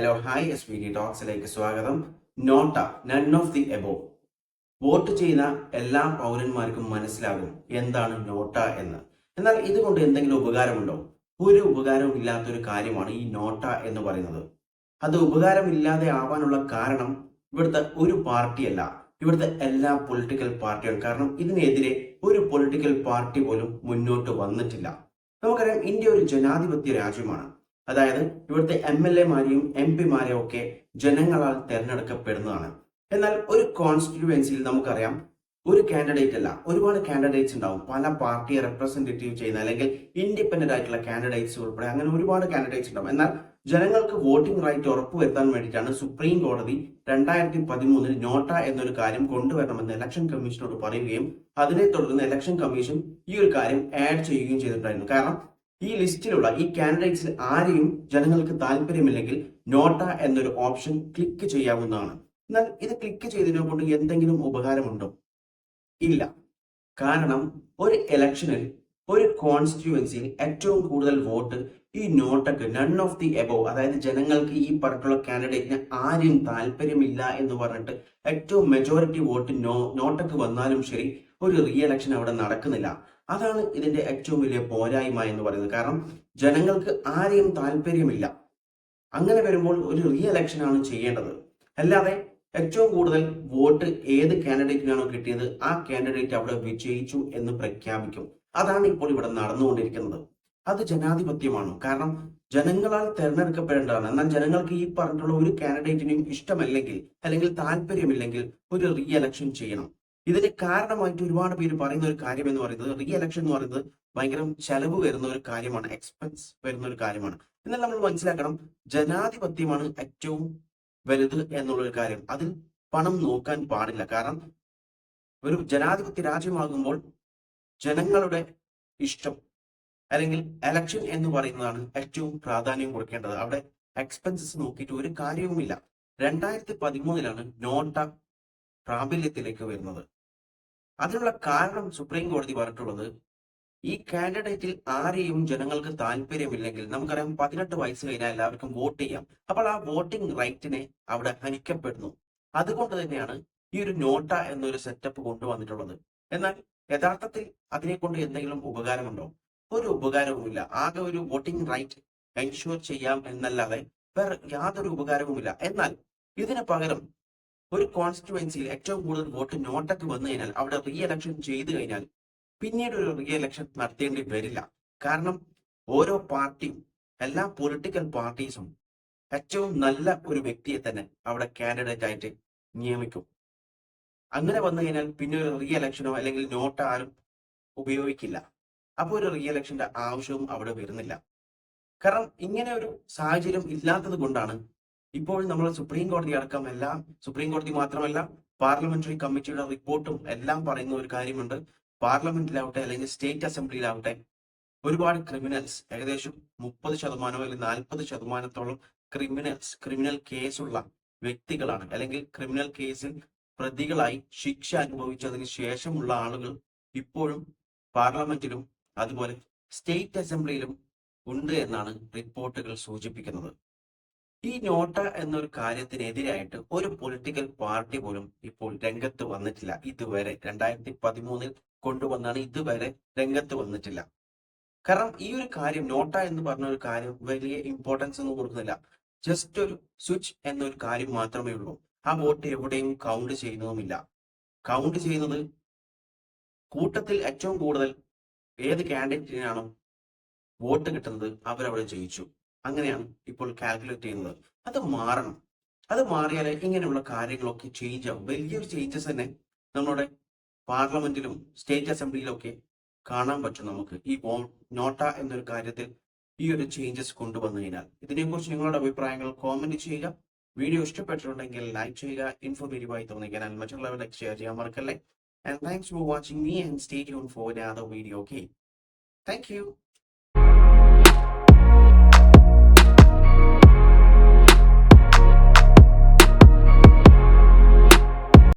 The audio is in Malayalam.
Hello hi S V D ടോക്സിലേക്ക് സ്വാഗതം. NOTA none of the above vote ചെയ്യുന്ന എല്ലാ പൗരന്മാർക്കും മനസ്സിലാകും എന്താണ് നോട്ട എന്ന്. എന്നാൽ ഇതുകൊണ്ട് എന്തെങ്കിലും ഉപകാരമുണ്ടോ? ഒരു ഉപകാരവും ഇല്ലാത്തൊരു കാര്യമാണ് ഈ നോട്ട എന്ന് പറയുന്നത്. അത് ഉപകാരമില്ലാതെ ആവാനുള്ള കാരണം ഇവിടുത്തെ ഒരു പാർട്ടിയല്ല. ഇവിടുത്തെ എല്ലാ പൊളിറ്റിക്കൽ പാർട്ടികളും. കാരണം ഇതിനെതിരെ ഒരു പൊളിറ്റിക്കൽ പാർട്ടി പോലും മുന്നോട്ട് വന്നിട്ടില്ല. നമുക്കറിയാം ഇന്ത്യ ഒരു ജനാധിപത്യ രാജ്യമാണ്. അതായത് ഇവിടുത്തെ എം എൽ എമാരെയും എം പിമാരെയും ഒക്കെ ജനങ്ങളാൽ തെരഞ്ഞെടുക്കപ്പെടുന്നതാണ്. എന്നാൽ ഒരു കോൺസ്റ്റിറ്റ്യുവൻസിയിൽ നമുക്കറിയാം ഒരു കാൻഡിഡേറ്റ് അല്ല ഒരുപാട് കാൻഡിഡേറ്റ്സ് ഉണ്ടാവും. പല പാർട്ടിയെ റെപ്രസെന്റേറ്റീവ് ചെയ്യുന്ന അല്ലെങ്കിൽ ഇൻഡിപെൻഡന്റ് ആയിട്ടുള്ള കാൻഡിഡേറ്റ്സ് ഉൾപ്പെടെ അങ്ങനെ ഒരുപാട് കാൻഡിഡേറ്റ്സ് ഉണ്ടാവും. എന്നാൽ ജനങ്ങൾക്ക് വോട്ടിംഗ് റൈറ്റ് ഉറപ്പുവരുത്താൻ വേണ്ടിയിട്ടാണ് സുപ്രീം കോടതി രണ്ടായിരത്തി പതിമൂന്നിൽ നോട്ട എന്നൊരു കാര്യം കൊണ്ടുവരണമെന്ന് ഇലക്ഷൻ കമ്മീഷനോട് പറയുകയും അതിനെ തുടർന്ന് ഇലക്ഷൻ കമ്മീഷൻ ഈ ഒരു കാര്യം ആഡ് ചെയ്യുകയും ചെയ്തിട്ടുണ്ടായിരുന്നു. കാരണം ഈ ലിസ്റ്റിലുള്ള ഈ കാൻഡിഡേറ്റ്സിൽ ആരെയും ജനങ്ങൾക്ക് താല്പര്യമില്ലെങ്കിൽ നോട്ട എന്നൊരു ഓപ്ഷൻ ക്ലിക്ക് ചെയ്യാവുന്നതാണ്. എന്നാൽ ഇത് ക്ലിക്ക് ചെയ്തതിനെ കൊണ്ട് എന്തെങ്കിലും ഉപകാരമുണ്ടോ? ഇല്ല. കാരണം ഒരു ഇലക്ഷനിൽ ഒരു കോൺസ്റ്റിറ്റ്യുവൻസിയിൽ ഏറ്റവും കൂടുതൽ വോട്ട് ഈ നോട്ടക്ക് നൺ ഓഫ് ദി എബോവ് അതായത് ജനങ്ങൾക്ക് ഈ പറഞ്ഞിട്ടുള്ള കാൻഡിഡേറ്റിന് ആരും താല്പര്യമില്ല എന്ന് പറഞ്ഞിട്ട് ഏറ്റവും മെജോറിറ്റി വോട്ട് നോ നോട്ടക്ക് വന്നാലും ശരി ഒരു റീ എലക്ഷൻ അവിടെ നടക്കുന്നില്ല. അതാണ് ഇതിന്റെ ഏറ്റവും വലിയ പോരായ്മ എന്ന് പറയുന്നത്. കാരണം ജനങ്ങൾക്ക് ആരെയും താല്പര്യമില്ല. അങ്ങനെ വരുമ്പോൾ ഒരു റീ ആണ് ചെയ്യേണ്ടത്. അല്ലാതെ ഏറ്റവും കൂടുതൽ വോട്ട് ഏത് കാൻഡിഡേറ്റിനാണോ കിട്ടിയത് ആ കാൻഡിഡേറ്റ് അവിടെ വിജയിച്ചു എന്ന് പ്രഖ്യാപിക്കും. അതാണ് ഇപ്പോൾ ഇവിടെ നടന്നുകൊണ്ടിരിക്കുന്നത്. അത് ജനാധിപത്യമാണ്. കാരണം ജനങ്ങളാൽ തെരഞ്ഞെടുക്കപ്പെടേണ്ടതാണ്. എന്നാൽ ജനങ്ങൾക്ക് ഈ പറഞ്ഞിട്ടുള്ള ഒരു കാൻഡിഡേറ്റിനെയും ഇഷ്ടമല്ലെങ്കിൽ അല്ലെങ്കിൽ താല്പര്യമില്ലെങ്കിൽ ഒരു റീ എലക്ഷൻ ചെയ്യണം. ഇതിന് കാരണമായിട്ട് ഒരുപാട് പേര് പറയുന്ന ഒരു കാര്യം എന്ന് പറയുന്നത് റീ എലക്ഷൻ എന്ന് പറയുന്നത് ഭയങ്കര ചെലവ് വരുന്ന ഒരു കാര്യമാണ് എക്സ്പെൻസ് വരുന്ന ഒരു കാര്യമാണ്. എന്നാൽ നമ്മൾ മനസ്സിലാക്കണം ജനാധിപത്യമാണ് ഏറ്റവും വലുത് എന്നുള്ള ഒരു കാര്യം. അതിൽ പണം നോക്കാൻ പാടില്ല. കാരണം ഒരു ജനാധിപത്യ രാജ്യമാകുമ്പോൾ ജനങ്ങളുടെ ഇഷ്ടം അല്ലെങ്കിൽ എലക്ഷൻ എന്ന് പറയുന്നതാണ് ഏറ്റവും പ്രാധാന്യം കൊടുക്കേണ്ടത്. അവിടെ എക്സ്പെൻസസ് നോക്കിയിട്ട് ഒരു കാര്യവുമില്ല. രണ്ടായിരത്തി പതിമൂന്നിലാണ് നോട്ട പ്രാബല്യത്തിലേക്ക് വരുന്നത്. അതിനുള്ള കാരണം സുപ്രീം കോടതി പറഞ്ഞിട്ടുള്ളത് ഈ കാൻഡിഡേറ്റിൽ ആരെയും ജനങ്ങൾക്ക് താല്പര്യമില്ലെങ്കിൽ നമുക്കറിയാം പതിനെട്ട് വയസ്സ് കഴിഞ്ഞാൽ എല്ലാവർക്കും വോട്ട് ചെയ്യാം. അപ്പോൾ ആ വോട്ടിംഗ് റൈറ്റിനെ അവിടെ ഹനിക്കപ്പെടുന്നു. അതുകൊണ്ട് തന്നെയാണ് ഈ ഒരു നോട്ട എന്നൊരു സെറ്റപ്പ് കൊണ്ടുവന്നിട്ടുള്ളത്. എന്നാൽ യഥാർത്ഥത്തിൽ അതിനെ കൊണ്ട് എന്തെങ്കിലും ഉപകാരമുണ്ടോ? ഒരു ഉപകാരവുമില്ല. ആകെ ഒരു വോട്ടിംഗ് റൈറ്റ് എൻഷുർ ചെയ്യാം എന്നല്ലാതെ വേറെ യാതൊരു ഉപകാരവുമില്ല. എന്നാൽ ഇതിന് പകരം ഒരു കോൺസ്റ്റിറ്റുവൻസിയിൽ ഏറ്റവും കൂടുതൽ വോട്ട് നോട്ടക്ക് വന്നു കഴിഞ്ഞാൽ അവിടെ റീ എലക്ഷൻ ചെയ്തു കഴിഞ്ഞാൽ പിന്നീട് ഒരു റീ എലക്ഷൻ നടത്തേണ്ടി വരില്ല. കാരണം ഓരോ പാർട്ടിയും എല്ലാ പൊളിറ്റിക്കൽ പാർട്ടീസും ഏറ്റവും നല്ല ഒരു വ്യക്തിയെ തന്നെ അവിടെ കാൻഡിഡേറ്റ് ആയിട്ട് നിയമിക്കും. അങ്ങനെ വന്നു കഴിഞ്ഞാൽ പിന്നെ ഒരു റീ എലക്ഷനോ അല്ലെങ്കിൽ നോട്ട് ആരും ഉപയോഗിക്കില്ല. അപ്പോൾ ഒരു റീ എലക്ഷന്റെ ആവശ്യവും അവിടെ വരുന്നില്ല. കാരണം ഇങ്ങനെ ഒരു സാഹചര്യം ഇല്ലാത്തത് കൊണ്ടാണ് ഇപ്പോൾ നമ്മൾ സുപ്രീം കോടതി അടക്കം എല്ലാം സുപ്രീം കോടതി മാത്രമല്ല പാർലമെന്ററി കമ്മിറ്റിയുടെ റിപ്പോർട്ടും എല്ലാം പറയുന്ന ഒരു കാര്യമുണ്ട്. പാർലമെന്റിലാവട്ടെ അല്ലെങ്കിൽ സ്റ്റേറ്റ് അസംബ്ലിയിലാവട്ടെ ഒരുപാട് ക്രിമിനൽസ് ഏകദേശം മുപ്പത് ശതമാനമോ അല്ലെങ്കിൽ നാൽപ്പത് ശതമാനത്തോളം ക്രിമിനൽസ് ക്രിമിനൽ കേസുള്ള വ്യക്തികളാണ്. അല്ലെങ്കിൽ ക്രിമിനൽ കേസിൽ പ്രതികളായി ശിക്ഷ അനുഭവിച്ചതിന് ശേഷമുള്ള ആളുകൾ ഇപ്പോഴും പാർലമെന്റിലും അതുപോലെ സ്റ്റേറ്റ് അസംബ്ലിയിലും ഉണ്ട് എന്നാണ് റിപ്പോർട്ടുകൾ സൂചിപ്പിക്കുന്നത്. ഈ നോട്ട എന്നൊരു കാര്യത്തിനെതിരായിട്ട് ഒരു പൊളിറ്റിക്കൽ പാർട്ടി പോലും ഇപ്പോൾ രംഗത്ത് വന്നിട്ടില്ല. ഇതുവരെ രണ്ടായിരത്തി പതിമൂന്നിൽ കൊണ്ടുവന്നാണ് ഇതുവരെ രംഗത്ത് വന്നിട്ടില്ല. കാരണം ഈ ഒരു കാര്യം നോട്ട എന്ന് പറഞ്ഞ ഒരു കാര്യം വലിയ ഇമ്പോർട്ടൻസ് ഒന്നും കൊടുക്കുന്നില്ല. ജസ്റ്റ് ഒരു സ്വിച്ച് എന്നൊരു കാര്യം മാത്രമേ ഉള്ളൂ. ആ വോട്ട് എവിടെയും കൗണ്ട് ചെയ്യുന്നതുമില്ല. കൗണ്ട് ചെയ്യുന്നത് കൂട്ടത്തിൽ ഏറ്റവും കൂടുതൽ ഏത് കാൻഡിഡേറ്റിനാണോ വോട്ട് കിട്ടുന്നത് അവരവിടെ ജയിച്ചു. അങ്ങനെയാണ് ഇപ്പോൾ കാൽക്കുലേറ്റ് ചെയ്യുന്നത്. അത് മാറണം. അത് മാറിയാൽ ഇങ്ങനെയുള്ള കാര്യങ്ങളൊക്കെ ചേഞ്ച് ആവും. വലിയൊരു ചേഞ്ചസ് തന്നെ നമ്മുടെ പാർലമെന്റിലും സ്റ്റേറ്റ് അസംബ്ലിയിലും ഒക്കെ കാണാൻ പറ്റും നമുക്ക്. ഈ നോട്ട എന്നൊരു കാര്യത്തിൽ ഈ ഒരു ചേഞ്ചസ് കൊണ്ടുവന്നു കഴിഞ്ഞാൽ ഇതിനെക്കുറിച്ച് നിങ്ങളുടെ അഭിപ്രായങ്ങൾ കോമെന്റ് ചെയ്യുക. വീഡിയോ ഇഷ്ടപ്പെട്ടിട്ടുണ്ടെങ്കിൽ ലൈക്ക് ചെയ്യുക. ഇൻഫോർമേറ്റീവായി തോന്നിക്കാൻ മറ്റുള്ളവരിലേക്ക് ഷെയർ ചെയ്യാൻ മറക്കല്ലേ. And thanks for watching me and stay tune for another video okay thank you